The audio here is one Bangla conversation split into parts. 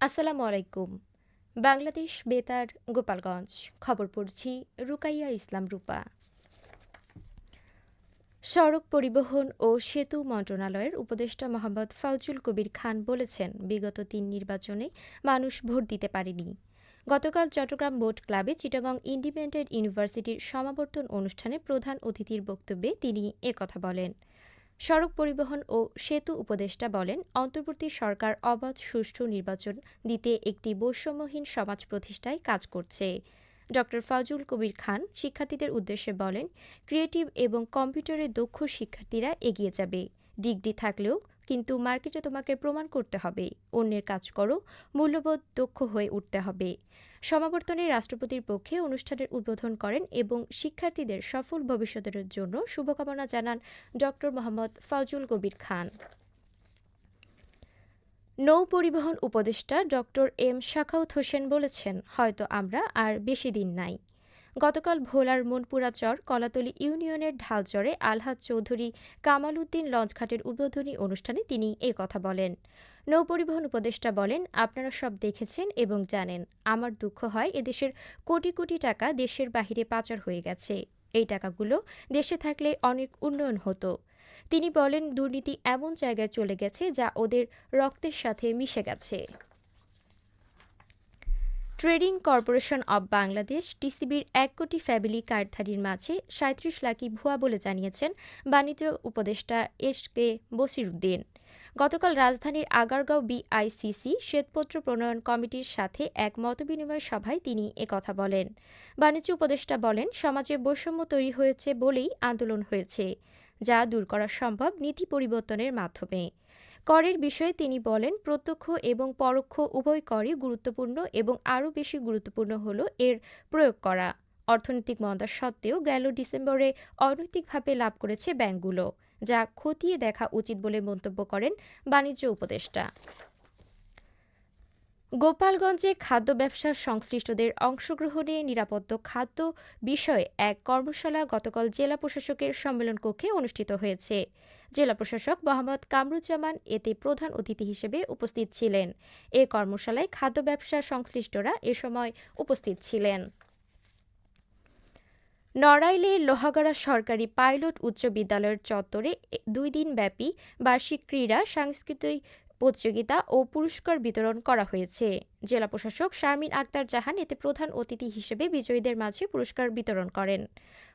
আসসালামু আলাইকুম। বাংলাদেশ বেতার, গোপালগঞ্জ। খবর পড়ছি রুকাইয়া ইসলাম রূপা। সড়ক পরিবহন ও সেতু মন্ত্রণালয়ের উপদেষ্টা মোহাম্মদ ফাউজুল কবির খান বলেছেন, বিগত তিন নির্বাচনে মানুষ ভোট দিতে পারেনি। গতকাল চট্টগ্রাম বোট ক্লাবে চিটাগং ইন্ডিপেন্ডেন্ট ইউনিভার্সিটির সমাবর্তন অনুষ্ঠানে প্রধান অতিথির বক্তব্যে তিনি একথা বলেন। সড়ক পরিবহন ও সেতু উপদেষ্টা বলেন, অন্তর্বর্তী সরকার অবাধ সুষ্ঠু নির্বাচন দিতে একটি বৈষম্যহীন সমাজ প্রতিষ্ঠায় কাজ করছে। ড. ফাজুল কবির খান শিক্ষার্থীদের উদ্দেশ্যে বলেন, ক্রিয়েটিভ এবং কম্পিউটারে দক্ষ শিক্ষার্থীরা এগিয়ে যাবে। ডিগ্রি থাকলেও কিন্তু মার্কেটে তোমাকে প্রমাণ করতে হবে। অন্যের কাজ করো, মূল্যবোধ দক্ষ হয়ে উঠতে হবে। সমাবর্তনে রাষ্ট্রপতির পক্ষে অনুষ্ঠানের উদ্বোধন করেন এবং শিক্ষার্থীদের সফল ভবিষ্যতের জন্য শুভকামনা জানান ড মোহাম্মদ ফাউজুল কবির খান। নৌ পরিবহন উপদেষ্টা ড এম শাখাউত হোসেন বলেছেন, হয়তো আমরা আর বেশি দিন নাই। গতকাল ভোলার মনপুরাচর কলাতলি ইউনিয়নের ঢালচরে আলহাজ চৌধুরী কামাল উদ্দিন লঞ্চঘাটের উদ্বোধনী অনুষ্ঠানে তিনি এ কথা বলেন। নৌপরিবহন উপদেষ্টা বলেন, আপনারা সব দেখেছেন এবং জানেন, আমার দুঃখ হয় এদেশের কোটি কোটি টাকা দেশের বাহিরে পাচার হয়ে গেছে। এই টাকাগুলো দেশে থাকলে অনেক উন্নয়ন হতো। তিনি বলেন, দুর্নীতি এমন জায়গায় চলে গেছে যা ওদের রক্তের সাথে মিশে গেছে। ট্রেডিং কর্পোরেশন অব বাংলাদেশ, টিসিবির এক কোটি ফ্যামিলি কার্ডধারীর মাঝে সাঁত্রিশ লাখই ভুয়া বলে জানিয়েছেন বাণিজ্য উপদেষ্টা এস কে বসিরুদ্দিন গতকাল রাজধানীর আগারগাঁও বিআইসিসি শ্বেতপত্র প্রণয়ন কমিটির সাথে এক মতবিনিময় সভায় তিনি একথা বলেন। বাণিজ্য উপদেষ্টা বলেন, সমাজে বৈষম্য তৈরি হয়েছে বলেই আন্দোলন হয়েছে, যা দূর করা সম্ভব নীতি পরিবর্তনের মাধ্যমে। করের বিষয়ে তিনি বলেন, প্রত্যক্ষ এবং পরোক্ষ উভয় করই গুরুত্বপূর্ণ এবং আরও বেশি গুরুত্বপূর্ণ হল এর প্রয়োগ করা। অর্থনৈতিক মন্দার সত্ত্বেও গেল ডিসেম্বরে অনৈতিকভাবে লাভ করেছে ব্যাংকগুলো, যা খতিয়ে দেখা উচিত বলে মন্তব্য করেন বাণিজ্য উপদেষ্টা। গোপালগঞ্জে খাদ্য ব্যবসার সংশ্লিষ্টদের অংশগ্রহণে নিরাপত্ত খাদ্য বিষয়ে এক কর্মশালা গতকাল জেলা প্রশাসকের সম্মেলন কক্ষে অনুষ্ঠিত হয়েছে। জেলা প্রশাসক মোহাম্মদ কামরুজ্জামান এতে প্রধান অতিথি হিসেবে উপস্থিত ছিলেন। এ কর্মশালায় খাদ্য ব্যবসার সংশ্লিষ্টরা এ সময় উপস্থিত ছিলেন। নড়াইলের লোহাগড়া সরকারি পাইলট উচ্চ বিদ্যালয়ের চত্বরে দুই দিনব্যাপী বার্ষিক ক্রীড়া, সাংস্কৃতিক প্রতিযোগিতা ও পুরস্কার বিতরণ করা হয়েছে। জেলা প্রশাসক শারমিন আক্তার জাহান এতে প্রধান অতিথি হিসেবে বিজয়ীদের মাঝে পুরস্কার বিতরণ করেন।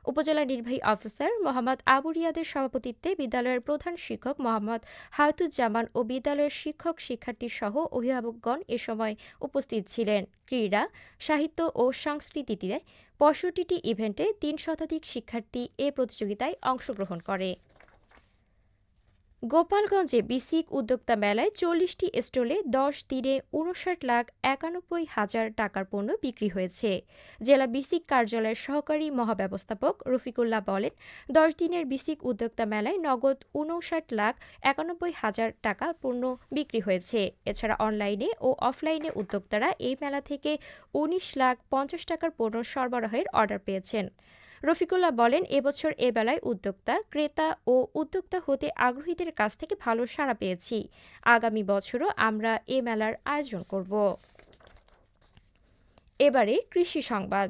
উপজেলা নির্বাহী অফিসার মোহাম্মদ আবু রিয়াদের সভাপতিত্বে বিদ্যালয়ের প্রধান শিক্ষক মোহাম্মদ হায়তুজ্জামান ও বিদ্যালয়ের শিক্ষক শিক্ষার্থী সহ অভিভাবকগণ এ সময় উপস্থিত ছিলেন। ক্রীড়া, সাহিত্য ও সংস্কৃতিতে পঁয়ষট্টিটি ইভেন্টে তিন শতাধিক শিক্ষার্থী এ প্রতিযোগিতায় অংশগ্রহণ করে। গোপালগঞ্জে বিসিক উদ্যোক্তা মেলায় চল্লিশটি স্টলে দশ দিনে উনষাট লাখ একানব্বই হাজার টাকার পণ্য বিক্রি হয়েছে। জেলা বিসিক কার্যালয়ের সহকারী মহাব্যবস্থাপক রফিকুল্লাহ বলেন, দশ দিনের বিসিক উদ্যোক্তা মেলায় নগদ উনষাট লাখ একানব্বই হাজার টাকার পণ্য বিক্রি হয়েছে। এছাড়া অনলাইনে ও অফলাইনে উদ্যোক্তারা এই মেলা থেকে উনিশ লাখ পঞ্চাশ টাকার পণ্য সরবরাহের অর্ডার পেয়েছেন। রফিকুল্লাহ বলেন, এবছর এ বেলায় উদ্যোক্তা, ক্রেতা ও উদ্যোক্তা হতে আগ্রহীদের কাছ থেকে ভালো সাড়া পেয়েছি। আগামী বছরও আমরা এ মেলার আয়োজন করব। এবারে কৃষি সংবাদ।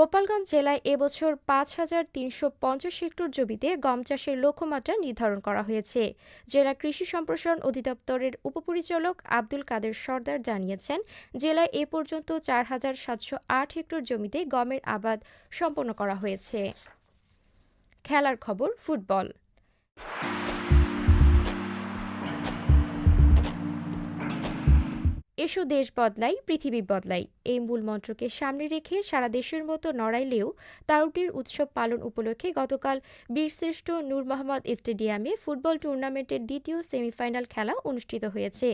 গোপালগঞ্জ জেলায় এবছর পাঁচ হাজার তিনশো পঞ্চাশ হেক্টর জমিতে গম চাষের লক্ষ্যমাত্রা নির্ধারণ করা হয়েছে। জেলা কৃষি সম্প্রসারণ অধিদপ্তরের উপপরিচালক আব্দুল কাদের সর্দার জানিয়েছেন, জেলায় এ পর্যন্ত চার হাজার সাতশো আট হেক্টর জমিতে গমের আবাদ সম্পন্ন করা হয়েছে। খেলার খবর, ফুটবল। এসো দেশ বদলাই, পৃথিবী বদলাই। এই মূল মন্ত্রকে সামনে রেখে সারা দেশের মতো নড়াইলেও তারুটির উৎসব পালন উপলক্ষে গতকাল বীরশ্রেষ্ঠ নূর মোহাম্মদ স্টেডিয়ামে ফুটবল টুর্নামেন্টের দ্বিতীয় সেমিফাইনাল খেলা অনুষ্ঠিত হয়েছে।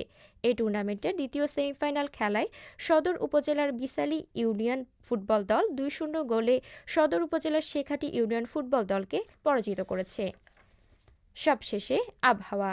এই টুর্নামেন্টের দ্বিতীয় সেমিফাইনাল খেলায় সদর উপজেলার বিশালী ইউনিয়ন ফুটবল দল দুই শূন্য গোলে সদর উপজেলার শেখাটি ইউনিয়ন ফুটবল দলকে পরাজিত করেছে। সবশেষে আবহাওয়া।